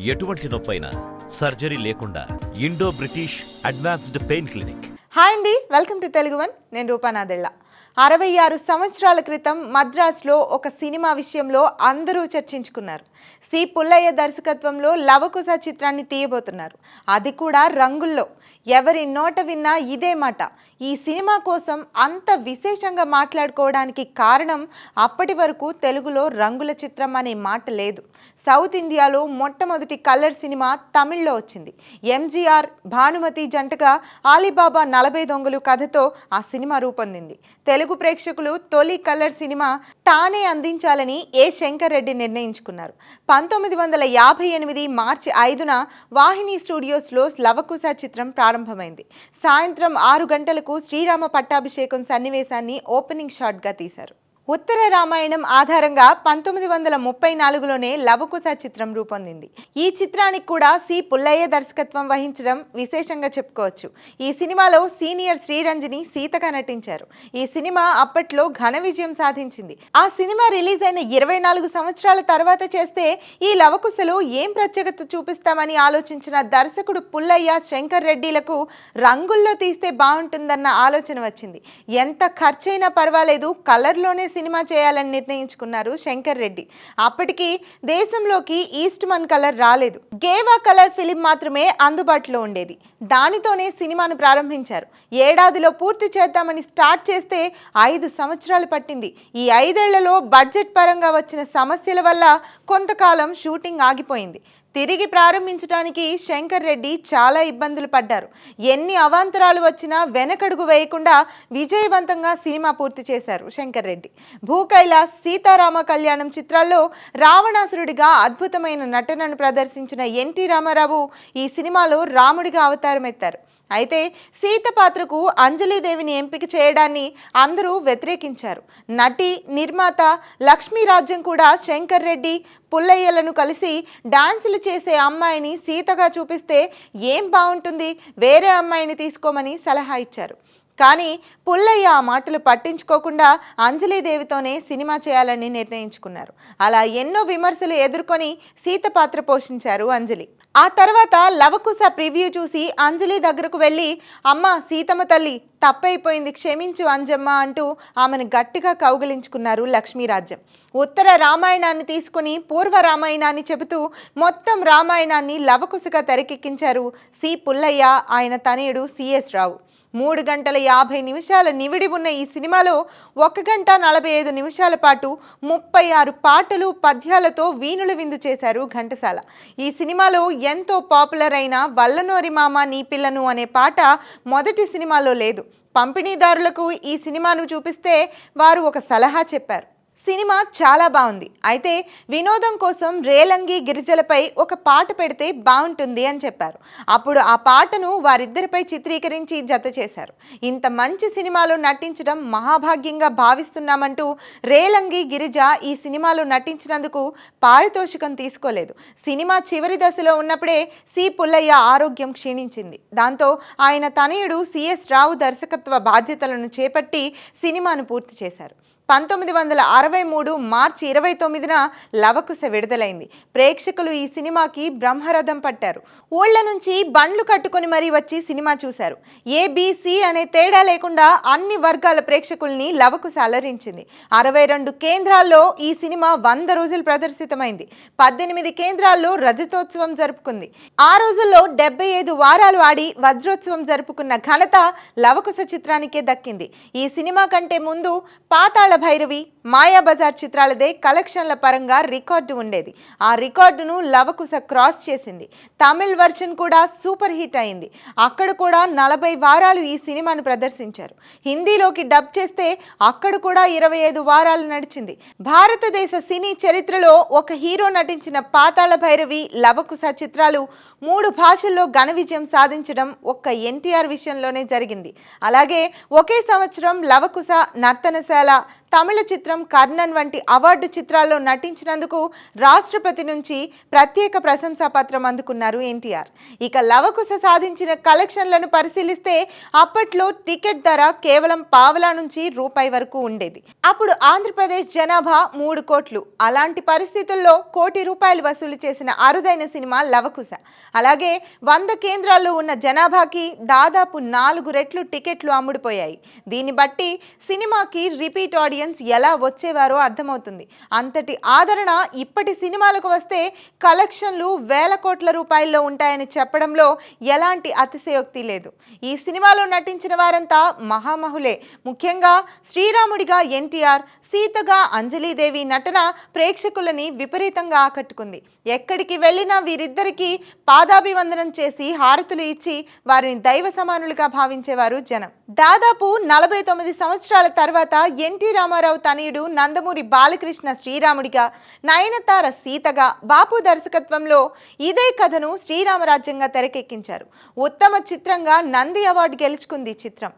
ఎటువంటి నొప్పైనా సర్జరీ లేకుండా Indo British advanced pain clinic. Hi అండి వెల్కమ్ టు తెలుగు వన్. నేను రూపానాదెళ్ళ అరవై ఆరు సంవత్సరాల క్రితం మద్రాస్లో ఒక సినిమా విషయంలో అందరూ చర్చించుకున్నారు. సి. పుల్లయ్య దర్శకత్వంలో లవకుశ చిత్రాన్ని తీయబోతున్నారు. అది కూడా రంగుల్లో. ఎవరి నోట విన్నా ఇదే మాట. ఈ సినిమా కోసం అంత విశేషంగా మాట్లాడుకోవడానికి కారణం అప్పటి వరకు తెలుగులో రంగుల చిత్రం అనే మాట లేదు. సౌత్ ఇండియాలో మొట్టమొదటి కలర్ సినిమా తమిళ్ళో వచ్చింది. ఎంజీఆర్ భానుమతి జంటగా ఆలీబాబా నలభై దొంగలు కథతో ఆ సినిమా రూపొందింది. తెలుగు ప్రేక్షకులు తొలి కలర్ సినిమా తానే అందించాలని ఏ శంకర్ రెడ్డి నిర్ణయించుకున్నారు. పంతొమ్మిది వందల యాభై ఎనిమిది మార్చి ఐదున వాహిని స్టూడియోస్లో లవకుశ చిత్రం ప్రారంభమైంది. సాయంత్రం ఆరు గంటలకు శ్రీరామ పట్టాభిషేకం సన్నివేశాన్ని ఓపెనింగ్ షాట్గా తీశారు. ఉత్తర రామాయణం ఆధారంగా పంతొమ్మిది వందల ముప్పై నాలుగులోనే లవకుశ చిత్రం రూపొందింది. ఈ చిత్రానికి కూడా సి. పుల్లయ్య దర్శకత్వం వహించడం విశేషంగా చెప్పుకోవచ్చు. ఈ సినిమాలో సీనియర్ శ్రీరంజని సీతగా నటించారు. ఈ సినిమా అప్పట్లో ఘన విజయం సాధించింది. ఆ సినిమా రిలీజ్ అయిన ఇరవై నాలుగు సంవత్సరాల తర్వాత చేస్తే ఈ లవకుశలో ఏం ప్రత్యేకత చూపిస్తామని ఆలోచించిన దర్శకుడు పుల్లయ్య శంకర్ రెడ్డిలకు రంగుల్లో తీస్తే బాగుంటుందన్న ఆలోచన వచ్చింది. ఎంత ఖర్చైనా పర్వాలేదు కలర్లోనే సినిమా చేయాలని నిర్ణయించుకున్నారు శంకర్ రెడ్డి. అప్పటికి దేశంలోకి ఈస్ట్ మన్ కలర్ రాలేదు. గేవా కలర్ ఫిలిం మాత్రమే అందుబాటులో ఉండేది. దానితోనే సినిమాను ప్రారంభించారు. ఏడాదిలో పూర్తి చేద్దామని స్టార్ట్ చేస్తే ఐదు సంవత్సరాలు పట్టింది. ఈ ఐదేళ్ళలో బడ్జెట్ పరంగా వచ్చిన సమస్యల వల్ల కొంతకాలం షూటింగ్ ఆగిపోయింది. తిరిగి ప్రారంభించడానికి శంకర్ రెడ్డి చాలా ఇబ్బందులు పడ్డారు. ఎన్ని అవాంతరాలు వచ్చినా వెనకడుగు వేయకుండా విజయవంతంగా సినిమా పూర్తి చేశారు శంకర్ రెడ్డి. భూకైలాస్ సీతారామ కళ్యాణం చిత్రాల్లో రావణాసురుడిగా అద్భుతమైన నటనను ప్రదర్శించిన ఎన్టీ రామారావు ఈ సినిమాలో రాముడిగా అవతారం ఎత్తారు అయితే సీత పాత్రకు అంజలిదేవిని ఎంపిక చేయడాన్ని అందరూ వ్యతిరేకించారు. నటి నిర్మాత లక్ష్మీరాజ్యం కూడా శంకర్ రెడ్డి పుల్లయ్యలను కలిసి డాన్సులు చేసే అమ్మాయిని సీతగా చూపిస్తే ఏం బాగుంటుంది వేరే అమ్మాయిని తీసుకోమని సలహా ఇచ్చారు. కానీ పుల్లయ్య ఆ మాటలు పట్టించుకోకుండా అంజలీదేవితోనే సినిమా చేయాలని నిర్ణయించుకున్నారు. అలా ఎన్నో విమర్శలు ఎదుర్కొని సీత పాత్ర పోషించారు అంజలి. ఆ తర్వాత లవకుశ ప్రివ్యూ చూసి అంజలి దగ్గరకు వెళ్ళి అమ్మ సీతమ్మ తల్లి తప్పైపోయింది క్షమించు అంజమ్మ అంటూ ఆమెను గట్టిగా కౌగిలించుకున్నారు లక్ష్మీరాజ్యం. ఉత్తర రామాయణాన్ని తీసుకుని పూర్వ రామాయణాన్ని చెబుతూ మొత్తం రామాయణాన్ని లవకుశగా తెరకెక్కించారు సి పుల్లయ్య ఆయన తనయుడు సిఎస్ రావు. మూడు గంటల యాభై నిమిషాల నివిడి ఉన్న ఈ సినిమాలో ఒక గంట నలభై ఐదు నిమిషాల పాటు ముప్పై ఆరు పాటలు పద్యాలతో వీణుల విందు చేశారు ఘంటసాల. ఈ సినిమాలో ఎంతో పాపులర్ అయిన వల్లనోరి మామ నీ పిల్లను అనే పాట మొదటి సినిమాలో లేదు. పంపిణీదారులకు ఈ సినిమాను చూపిస్తే వారు ఒక సలహా చెప్పారు. సినిమా చాలా బాగుంది. అయితే వినోదం కోసం రేలంగి గిరిజలపై ఒక పాట పెడితే బాగుంటుంది అని చెప్పారు. అప్పుడు ఆ పాటను వారిద్దరిపై చిత్రీకరించి జత చేశారు. ఇంత మంచి సినిమాలో నటించడం మహాభాగ్యంగా భావిస్తున్నామంటూ రేలంగి గిరిజ ఈ సినిమాలో నటించినందుకు పారితోషికం తీసుకోలేదు. సినిమా చివరి దశలో ఉన్నప్పుడే సి. పుల్లయ్య ఆరోగ్యం క్షీణించింది. దాంతో ఆయన తనయుడు సిఎస్ రావు దర్శకత్వ బాధ్యతలను చేపట్టి సినిమాను పూర్తి చేశారు. పంతొమ్మిది వందల అరవై మూడు మార్చి ఇరవై తొమ్మిదిన లవకుశ విడుదలైంది. ప్రేక్షకులు ఈ సినిమాకి బ్రహ్మరథం పట్టారు. ఊళ్ళ నుంచి బండ్లు కట్టుకొని మరీ వచ్చి సినిమా చూశారు. ఏబిసి అనే తేడా లేకుండా అన్ని వర్గాల ప్రేక్షకుల్ని లవకుశ అలరించింది. అరవై రెండు కేంద్రాల్లో ఈ సినిమా వంద రోజులు ప్రదర్శితమైంది. పద్దెనిమిది కేంద్రాల్లో రజతోత్సవం జరుపుకుంది. ఆ రోజుల్లో డెబ్బై ఐదు వారాలు ఆడి వజ్రోత్సవం జరుపుకున్న ఘనత లవకుశ చిత్రానికే దక్కింది. ఈ సినిమా కంటే ముందు పాతాళ భైరవి. మాయాబజార్ చిత్రాలదే కలెక్షన్ల పరంగా రికార్డు ఉండేది. ఆ రికార్డును లవకుశ క్రాస్ చేసింది. తమిళ్ వర్షన్ కూడా సూపర్ హిట్ అయింది. అక్కడ కూడా నలభై వారాలు ఈ సినిమాను ప్రదర్శించారు. హిందీలోకి డబ్ చేస్తే అక్కడ కూడా ఇరవై ఐదు వారాలు నడిచింది. భారతదేశ సినీ చరిత్రలో ఒక హీరో నటించిన పాతాళ భైరవి లవకుశ చిత్రాలు మూడు భాషల్లో ఘన విజయం సాధించడం ఒక్క ఎన్టీఆర్ విషయంలోనే జరిగింది. అలాగే ఒకే సంవత్సరం లవకుశ నర్తనశాల తమిళ చిత్ర చిత్రం కర్ణన్ వంటి అవార్డు చిత్రాల్లో నటించినందుకు రాష్ట్రపతి నుంచి ప్రత్యేక ప్రశంసా పత్రం అందుకున్నారు ఎన్టీఆర్. ఇక లవకుశ సాధించిన కలెక్షన్లను పరిశీలిస్తే అప్పట్లో టికెట్ ధర కేవలం పావలా నుంచి రూపాయి వరకు ఉండేది. అప్పుడు ఆంధ్రప్రదేశ్ జనాభా మూడు కోట్లు. అలాంటి పరిస్థితుల్లో కోటి రూపాయలు వసూలు చేసిన అరుదైన సినిమా లవకుశ. అలాగే వంద కేంద్రాల్లో ఉన్న జనాభాకి దాదాపు నాలుగు రెట్లు టికెట్లు అమ్ముడుపోయాయి. దీన్ని బట్టి సినిమాకి రిపీట్ ఆడియన్స్ ఎలా వచ్చేవారో అర్థమవుతుంది. అంతటి ఆదరణ ఇప్పటి సినిమాలకు వస్తే కలెక్షన్లు వేల కోట్ల రూపాయల్లో ఉంటాయని చెప్పడంలో ఎలాంటి అతిశయోక్తి లేదు. ఈ సినిమాలో నటించిన వారంతా మహామహులే. ముఖ్యంగా శ్రీరాముడిగా ఎన్టీఆర్ సీతగా అంజలీదేవి నటన ప్రేక్షకులని విపరీతంగా ఆకట్టుకుంది. ఎక్కడికి వెళ్ళినా వీరిద్దరికీ పాదాభివందనం చేసి హారతులు ఇచ్చి వారిని దైవ సమానులుగా భావించేవారు జనం. దాదాపు నలభై తొమ్మిది సంవత్సరాల తర్వాత ఎన్టీ రామారావు తనయుడు నందమూరి బాలకృష్ణ శ్రీరాముడిగా నయనతార సీతగా బాపు దర్శకత్వంలో ఇదే కథను శ్రీరామరాజ్యంగా తెరకెక్కించారు. ఉత్తమ చిత్రంగా నంది అవార్డు గెలుచుకుంది చిత్రం.